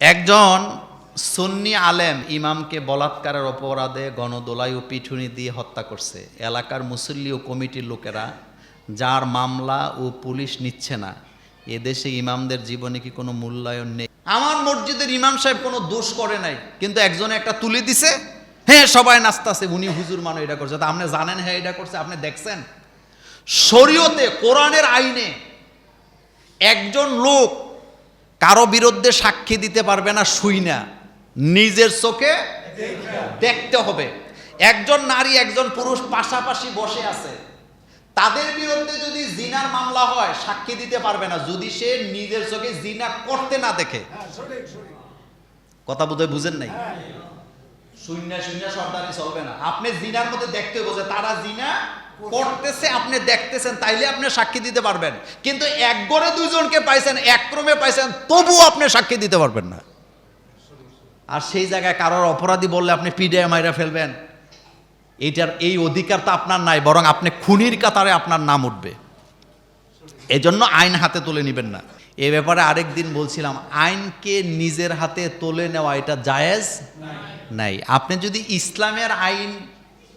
একজন সুন্নি আলেম ইমামকে বলাৎকারের অপরাধে গণদোলাই ও পিঠুনি দিয়ে হত্যা করছে। এলাকার মুসল্লি ও কমিটির লোকেরা যার মামলা ও পুলিশ নিচ্ছে না। এদেশে ইমামদের জীবনে কি কোনো মূল্যায়ন নেই? আমার মসজিদের ইমাম সাহেব কোনো দোষ করে নাই, কিন্তু একজনে একটা তুলে দিছে। হ্যাঁ সবাই নাচতাছে, উনি হুজুর মানো এটা করছে। তা আপনি জানেন হ্যাঁ এটা করছে, আপনি দেখছেন? শরীয়তে, কোরআনের আইনে একজন লোক কারও বিরুদ্ধে সাক্ষী দিতে পারবে না শুই না। নিজের চোখে দেখতে হবে। একজন নারী একজন পুরুষ পাশাপাশি বসে আছে। তাদের বিরুদ্ধে যদি জিনার মামলা হয় সাক্ষী দিতে পারবে না। যদি সে নিজের চোখে জিনা করতে না দেখে। কথা বোধহয় বুঝেন নাই? শূন্য শূন্য সর্দারি চলবে না। আপনি জিনার মধ্যে দেখতে বোঝে তারা জিনা করতেছে আপনি দেখতেছেন তাইলে আপনি সাক্ষী দিতে পারবেন। কিন্তু এক গড়ে দুইজনকে পাইছেন এক ক্রমে পাইছেন তবু আপনি সাক্ষী দিতে পারবেন না। আর সেই জায়গায় কারোর অপরাধী বললে আপনি পিডিএ মাইরা ফেলবেন। এইটার এই অধিকার তো আপনার নাই বরং আপনি খুনির কাতারে আপনার নাম উঠবে। এজন্য আইন হাতে তুলে নেবেন না। এ ব্যাপারে আরেক দিন বলছিলাম আইনকে নিজের হাতে তুলে নেওয়া এটা জায়েজ? নাই। আপনি যদি ইসলামের আইন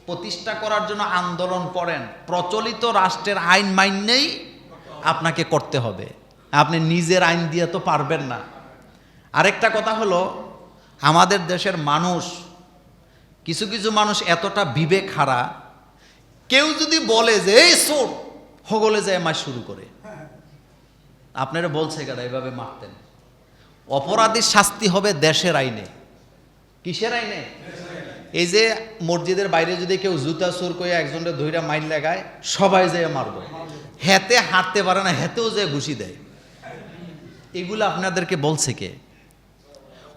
প্রতিষ্ঠা করার জন্য আন্দোলন করেন প্রচলিত রাষ্ট্রের আইন মাইনেই আপনাকে করতে হবে। আপনি নিজের আইন দিয়ে তো পারবেন না। আরেকটা কথা হলো, আমাদের দেশের মানুষ, কিছু কিছু মানুষ এতটা বিবেক হারা, কেউ যদি বলে যে, এই সোর! হগলে যায় মাস শুরু করে। আপনারা বলছে কেন, এভাবে মারতেন? অপরাধীর শাস্তি হবে দেশের আইনে। কিসের আইনে? এই যে মসজিদের বাইরে যদি কেউ জুতা চুর করে একজনের ধৈরা মাইল লাগায়, সবাই যেয়ে মারবো। হেতে হাঁটতে পারে না, হেতেও যে ঘুষি দেয়। এগুলো আপনাদেরকে বলছে কে?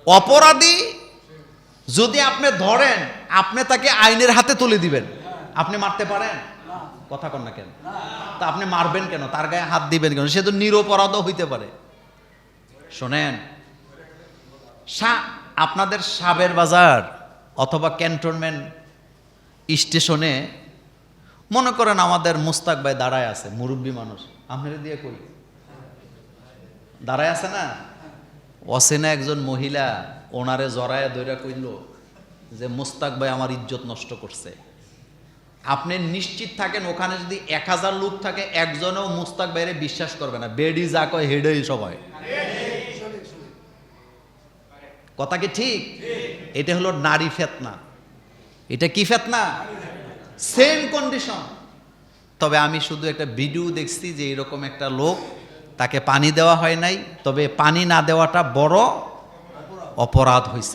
অপরাধী যদি আপনি ধরেন, আপনি তাকে আইনের হাতে তুলে দিবেন, আপনি মারতে পারেন? কথা কন না কেন? তা আপনি মারবেন কেন? তার গায়ে হাত দিবেন কেন? সে তো নিরপরাধও হইতে পারে। শোনেন আপনাদের সাবের বাজার অথবা ক্যান্টনমেন্ট স্টেশনে, মনে করেন আমাদের মুস্তাক ভাই দাঁড়ায় আছে, মুরব্বী মানুষ। আপনারা দিয়ে কই? দাঁড়ায় আছে না? অসেনা একজন মহিলা ওনারে জড়ায় দৈরা কইল যে, মুস্তাক ভাই আমার ইজ্জত নষ্ট করছে। আপনি নিশ্চিত থাকেন ওখানে যদি এক হাজার লোক থাকে, একজনও মুস্তাক ভাইরে বিশ্বাস করবে না। বেডি যা কয়, হেডেই সবাই। কথা কি ঠিক? এটা হলো নারী ফেতনা। এটা কি ফেতনা? সেম কন্ডিশন তবে আমি শুধু একটা ভিডিও দেখছি যে এরকম একটা লোক, তাকে পানি দেওয়া হয় নাই, তবে পানি না দেওয়াটা বড় অপরাধ হয়েছে